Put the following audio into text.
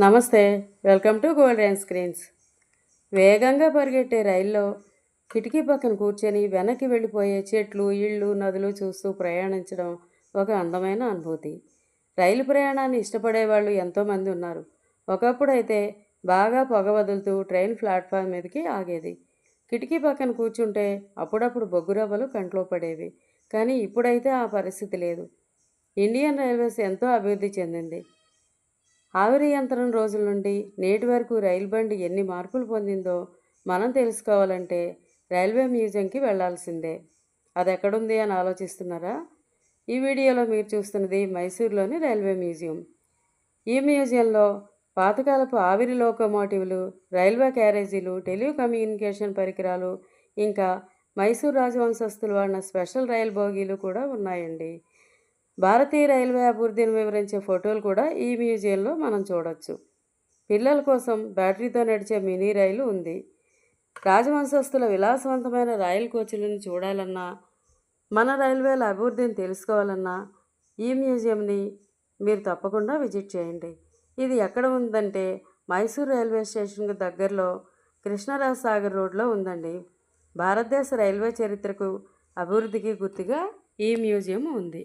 నమస్తే welcome to golden screens వేగంగా పరిగెట్టే రైల్లో కిటికీ పక్కన కూర్చొని వెనక్కి వెళ్ళిపోయే చెట్లు ఇళ్ళు నదులు చూస్తూ ప్రయాణించడం ఒక అందమైన అనుభూతి. రైలు ప్రయాణాన్ని ఇష్టపడే వాళ్ళు ఎంతోమంది ఉన్నారు. ఒకప్పుడైతే బాగా పొగ వదులుతూ ట్రైన్ ప్లాట్ఫామ్ మీదకి ఆగేది. కిటికీ పక్కన కూర్చుంటే అప్పుడప్పుడు బొగ్గురవ్వలు కంట్లో పడేవి. కానీ ఇప్పుడైతే ఆ పరిస్థితి లేదు. ఇండియన్ రైల్వేస్ ఎంతో అభివృద్ధి చెందింది. ఆవిరి యంత్రం రోజుల నుండి నేటి వరకు రైలు బండి ఎన్ని మార్పులు పొందిందో మనం తెలుసుకోవాలంటే రైల్వే మ్యూజియంకి వెళ్ళాల్సిందే అది ఎక్కడుంది అని ఆలోచిస్తున్నారా? ఈ వీడియోలో మీరు చూస్తున్నది మైసూర్లోని రైల్వే మ్యూజియం. ఈ మ్యూజియంలో పాతకాలపు ఆవిరి లోకోమోటివ్లు రైల్వే క్యారేజీలు టెలికమ్యూనికేషన్ పరికరాలు ఇంకా మైసూర్ రాజవంశస్థులు వాడిన స్పెషల్ రైలు బోగీలు కూడా ఉన్నాయండి. భారతీయ రైల్వే అభివృద్ధిని వివరించే ఫోటోలు కూడా ఈ మ్యూజియంలో మనం చూడొచ్చు. పిల్లల కోసం బ్యాటరీతో నడిచే మినీ రైలు ఉంది. రాజవంశస్థుల విలాసవంతమైన రైలు కోచ్లను చూడాలన్నా మన రైల్వేల అభివృద్ధిని తెలుసుకోవాలన్నా ఈ మ్యూజియంని మీరు తప్పకుండా విజిట్ చేయండి. ఇది ఎక్కడ ఉందంటే మైసూర్ రైల్వే స్టేషన్కు దగ్గరలో కృష్ణరాజసాగర్ రోడ్లో ఉందండి. భారతదేశ రైల్వే చరిత్రకు అభివృద్ధికి గుర్తుగా ఈ మ్యూజియం ఉంది.